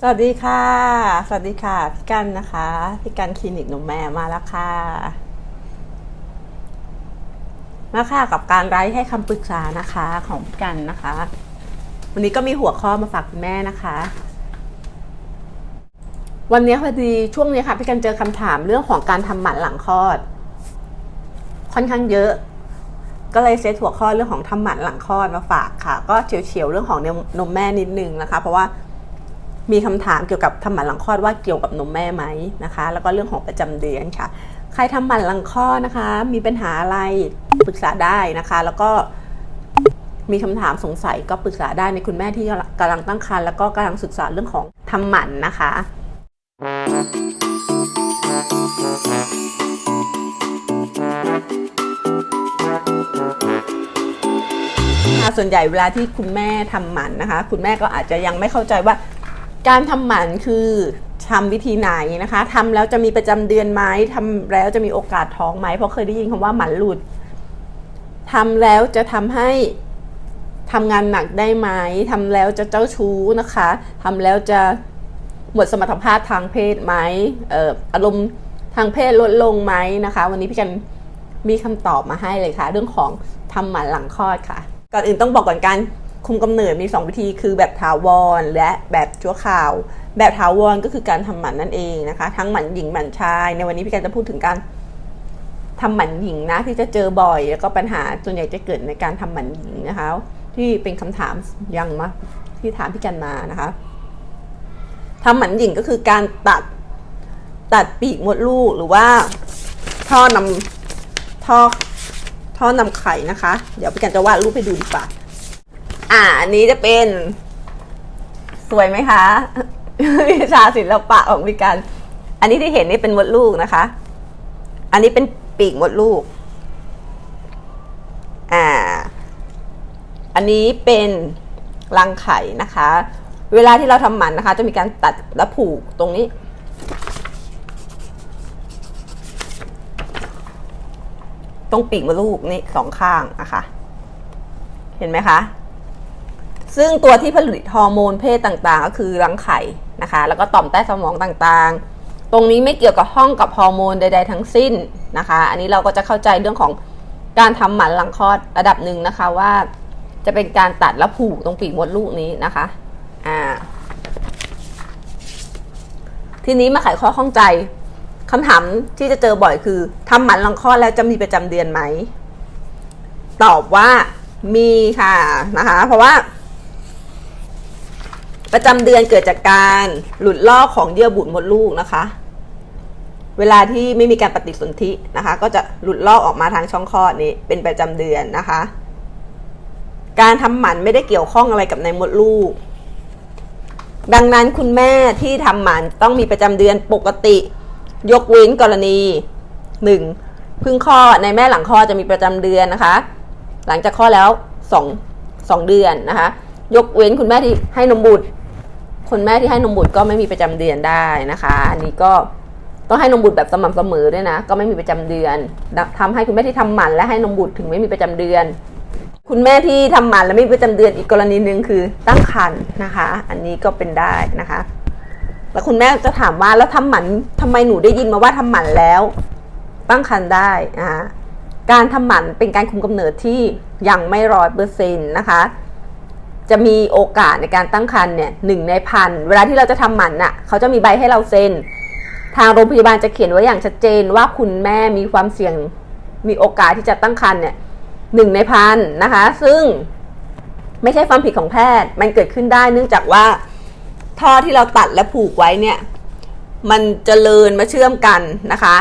สวัสดีค่ะ สวัสดีค่ะพี่กันนะคะพี่กันคลินิกนมแม่มาแล้วค่ะ มาค่ะกับการไลฟ์ให้คำปรึกษานะคะของพี่กันนะคะ วันนี้ก็มีหัวข้อมาฝากคุณแม่นะคะ วันนี้พอดีช่วงนี้ค่ะพี่กันเจอคำถามเรื่องของการทำหมันหลังคลอด ค่อนข้างเยอะ ก็เลยเซตหัวข้อเรื่องของทำหมันหลังคลอดมาฝากค่ะ ก็เฉียวๆเรื่องของนมแม่นิดนึงนะคะ เพราะว่า มีคำถามเกี่ยวกับทำหมันหลังคลอดว่าเกี่ยวกับนมแม่ไหมนะคะ แล้วก็เรื่องของประจำเดือนค่ะ ใครทำหมันหลังคลอดนะคะ มีปัญหาอะไรปรึกษาได้นะคะ แล้วก็มีคำถามสงสัยก็ปรึกษาได้ในคุณแม่ที่กำลังตั้งครรภ์แล้วก็กำลังศึกษาเรื่องของทำหมันนะคะค่ะส่วนใหญ่เวลาที่คุณแม่ทำหมันนะคะ คุณแม่ก็อาจจะยังไม่เข้าใจว่า การทำหมันคือทำวิธีไหนนะคะทำแล้วจะมีประจำเดือนไหมทำแล้วจะมีโอกาสท้องไหมเพราะเคยได้ยินคำว่าหมันหลุดทำแล้วจะทำให้ทำงานหนักได้ไหมทำแล้วจะเจ้าชู้นะคะทำแล้วจะหมดสมรรถภาพทางเพศไหมเอ่ออารมณ์ทางเพศลดลงไหมนะคะ วันนี้พี่กันมีคำตอบมาให้เลยค่ะ เรื่องของทำหมันหลังคลอดค่ะ ก่อนอื่นต้องบอกก่อนการ คุมกำเนิดมี 2 วิธีคือแบบถาวร และแบบชั่วคราว แบบถาวรก็คือการทำหมันนั่นเองนะคะ ทั้งหมันหญิงหมันชาย ในวันนี้พี่กันจะพูดถึงการทำหมันหญิงนะที่จะเจอบ่อย แล้วก็ปัญหาส่วนใหญ่จะเกิดในการทำหมันหญิงนะคะ ที่เป็นคำถามยังมาที่ถามพี่กันมานะคะทำหมันหญิงก็คือการตัดตัดปีกมดลูกหรือว่าท่อนำท่อท่อนำไข่นะคะ เดี๋ยวพี่กันจะวาดรูปให้ดูดีกว่า อ่าอันนี้จะเป็น สวยไหมคะวิชาศิลปะของพี่กันอันนี้ที่เห็นนี่เป็นมดลูกนะคะ อันนี้เป็นปีกมดลูก อ่า อันนี้เป็นรังไข่นะคะ เวลาที่เราทำหมันนะคะ จะมีการตัดและผูกตรงนี้ ตรงปีกมดลูกนี่สองข้างนะคะ เห็นไหมคะ ซึ่งตัวที่ผลิตฮอร์โมนเพศต่างๆ ก็คือรังไข่นะคะ แล้วก็ต่อมใต้สมองต่างๆ ตรงนี้ไม่เกี่ยวกับห้องกับฮอร์โมนใด ๆ ทั้งสิ้นนะคะ อันนี้เราก็จะเข้าใจเรื่องของการทำหมันหลังคลอดระดับหนึ่งนะคะว่า จะเป็นการตัดและผูกตรงปีกมดลูกนี้นะคะอ่าทีนี้มาไขข้อข้องใจคำถามที่จะเจอบ่อยคือทำหมันหลังคลอดแล้วจะมีประจำเดือนไหม ตอบว่ามีค่ะนะคะ เพราะว่า ประจำเดือนเกิดจากการหลุดลอกของเยื่อบุมดลูกนะคะ เวลาที่ไม่มีการปฏิสนธินะคะ ก็จะหลุดลอกออกมาทางช่องคลอดนี้เป็นประจำเดือนนะคะ การทำหมันไม่ได้เกี่ยวข้องอะไรกับในมดลูก ดังนั้นคุณแม่ที่ทำหมันต้องมีประจำเดือนปกติ ยกเว้นกรณีหนึ่งพึ่งคลอดในแม่หลังคลอดจะมีประจำเดือนนะคะ หลังจากคลอดแล้วสองสองเดือนนะคะ ยกเว้นคุณแม่ที่ให้นมบุตร คนแม่ที่ให้นมบุตรก็ไม่มีประจำเดือนได้นะคะ อันนี้ก็ต้องให้นมบุตรแบบสม่ำเสมอด้วยนะ ก็ไม่มีประจำเดือนทำให้คุณแม่ที่ทำหมันและให้นมบุตรถึงไม่มีประจำเดือน คุณแม่ที่ทำหมันและไม่มีประจำเดือนอีกกรณีหนึ่งคือตั้งครรภ์นะคะ อันนี้ก็เป็นได้นะคะ แล้วคุณแม่จะถามว่าแล้วทำหมันทำไมหนูได้ยินมาว่าทำหมันแล้ว ตั้งครรภ์ได้นะคะการทำหมันเป็นการคุมกำเนิดที่ยังไม่ร้อยเปอร์เซ็นต์นะคะ จะมีโอกาสในการตั้งครรภ์เนี่ยหนึ่งในพันเวลาที่เราจะทำหมันน่ะเขาจะมีใบให้เราเซ็น ทางโรงพยาบาลจะเขียนไว้อย่างชัดเจนว่าคุณแม่มีความเสี่ยงมีโอกาสที่จะตั้งครรภ์เนี่ยหนึ่งในพันนะคะ ซึ่งไม่ใช่ความผิดของแพทย์ มันเกิดขึ้นได้เนื่องจากว่าท่อที่เราตัดและผูกไว้เนี่ยมันจเจริญมาเชื่อมกันนะคะ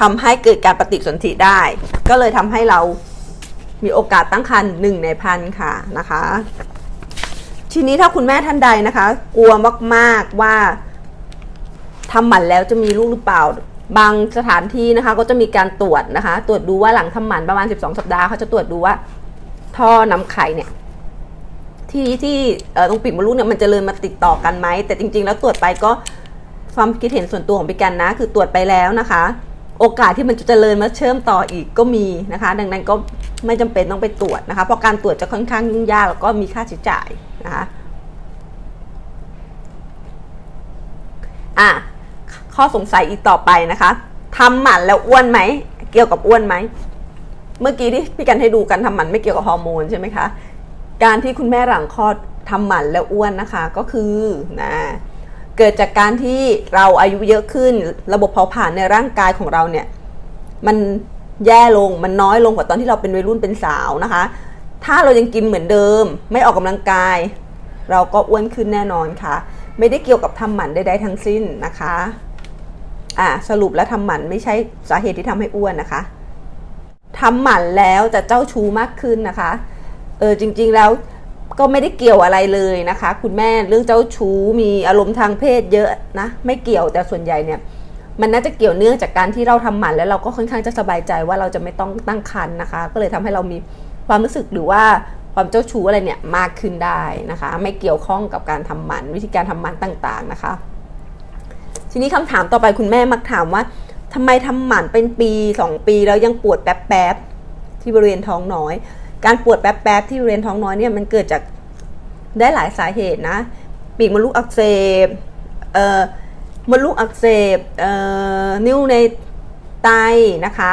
ทำให้เกิดการปฏิสนธิได้ ก็เลยทำให้เรามีโอกาสตั้งครรภ์หนึ่งในพันค่ะนะคะ ทีนี้ถ้าคุณแม่ท่านใดนะคะ กลัวมากๆว่าทำหมันแล้วจะมีลูกหรือเปล่า บางสถานที่นะคะ ก็จะมีการตรวจนะคะ ตรวจดูว่าหลังทำหมันประมาณ 12 สัปดาห์เขาจะตรวจดูว่า ท่อนำไข่เนี่ย ที่ที่ตรงปีกมดลูกเนี่ยมันจะเจริญมาติดต่อกันไหมแต่จริง ๆ แล้วตรวจไปก็ความคิดเห็นส่วนตัวของพี่กันนะ คือตรวจไปแล้วนะคะ โอกาสที่มันจะเจริญมาเชื่อมต่ออีกก็มีนะคะ ดังนั้นก็ ไม่จำเป็นต้องไปตรวจนะคะเพราะการตรวจจะค่อนข้างยุ่งยากแล้วก็มีค่าใช้จ่ายนะคะอะข้อสงสัยอีกต่อไปนะคะทำหมันแล้วอ้วนไหมเกี่ยวกับอ้วนไหมเมื่อกี้ที่พี่กันให้ดูกันทำหมันไม่เกี่ยวกับฮอร์โมนใช่ไหมคะการที่คุณแม่หลังคลอดทำหมันแล้วอ้วนนะคะก็คือนะเกิดจากการที่เราอายุเยอะขึ้น ระบบเผาผลาญในร่างกายของเราเนี่ยมัน แย่ลงมันน้อยลงกว่าตอนที่เราเป็นวัยรุ่นเป็นสาวนะคะ ถ้าเรายังกินเหมือนเดิม ไม่ออกกำลังกาย เราก็อ้วนขึ้นแน่นอนค่ะ ไม่ได้เกี่ยวกับทำหมันใดๆทั้งสิ้นนะคะอ่าสรุปแล้วทำหมันไม่ใช่สาเหตุที่ทำให้อ้วนนะคะทำหมันแล้วจะเจ้าชู้มากขึ้นนะคะเออจริงๆแล้วก็ไม่ได้เกี่ยวอะไรเลยนะคะ คุณแม่เรื่องเจ้าชู้มีอารมณ์ทางเพศเยอะนะ ไม่เกี่ยวแต่ส่วนใหญ่เนี่ย มันน่าจะเกี่ยวเนื่องจากการที่เราทำหมันแล้วเราก็ค่อนข้างจะสบายใจว่าเราจะไม่ต้องตั้งครรภ์นะคะ ก็เลยทำให้เรามีความรู้สึกหรือว่าความเจ้าชู้อะไรเนี่ยมากขึ้นได้นะคะ ไม่เกี่ยวข้องกับการทำหมันวิธีการทำหมันต่างๆนะคะ ทีนี้คำถามต่อไปคุณแม่มักถามว่าทำไมทำหมันเป็นปี 2 ปีแล้วยังปวดแป๊บๆที่บริเวณท้องน้อย การปวดแป๊บๆที่บริเวณท้องน้อยเนี่ยมันเกิดจากได้หลายสาเหตุนะ ปีกมดลูกอักเสบเอ่อ มดลูกอักเสบเอ่อนิ้วในไตนะคะ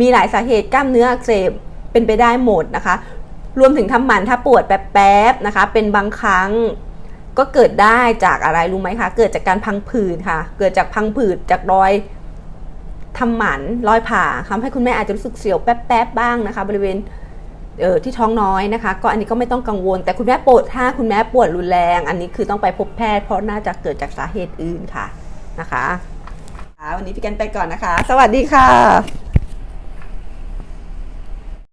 มีหลายสาเหตุกล้ามเนื้ออักเสบเป็นไปได้หมดนะคะ รวมถึงทำหมันถ้าปวดแป๊บๆนะคะ เป็นบางครั้งก็เกิดได้จากอะไรรู้ไหมคะ เกิดจากการพังผืดค่ะ เกิดจากพังผืดจากรอยทำหมันรอยผ่าทำให้คุณแม่อาจจะรู้สึกเสียวแป๊บๆบ้างนะคะ บริเวณเออที่ท้องน้อยนะคะ ก็อันนี้ก็ไม่ต้องกังวล แต่คุณแม่ปวดถ้าคุณแม่ปวดรุนแรง อันนี้คือต้องไปพบแพทย์เพราะน่าจะเกิดจากสาเหตุอื่นค่ะ นะคะวันนี้พี่กันไปก่อนนะคะ สวัสดีค่ะ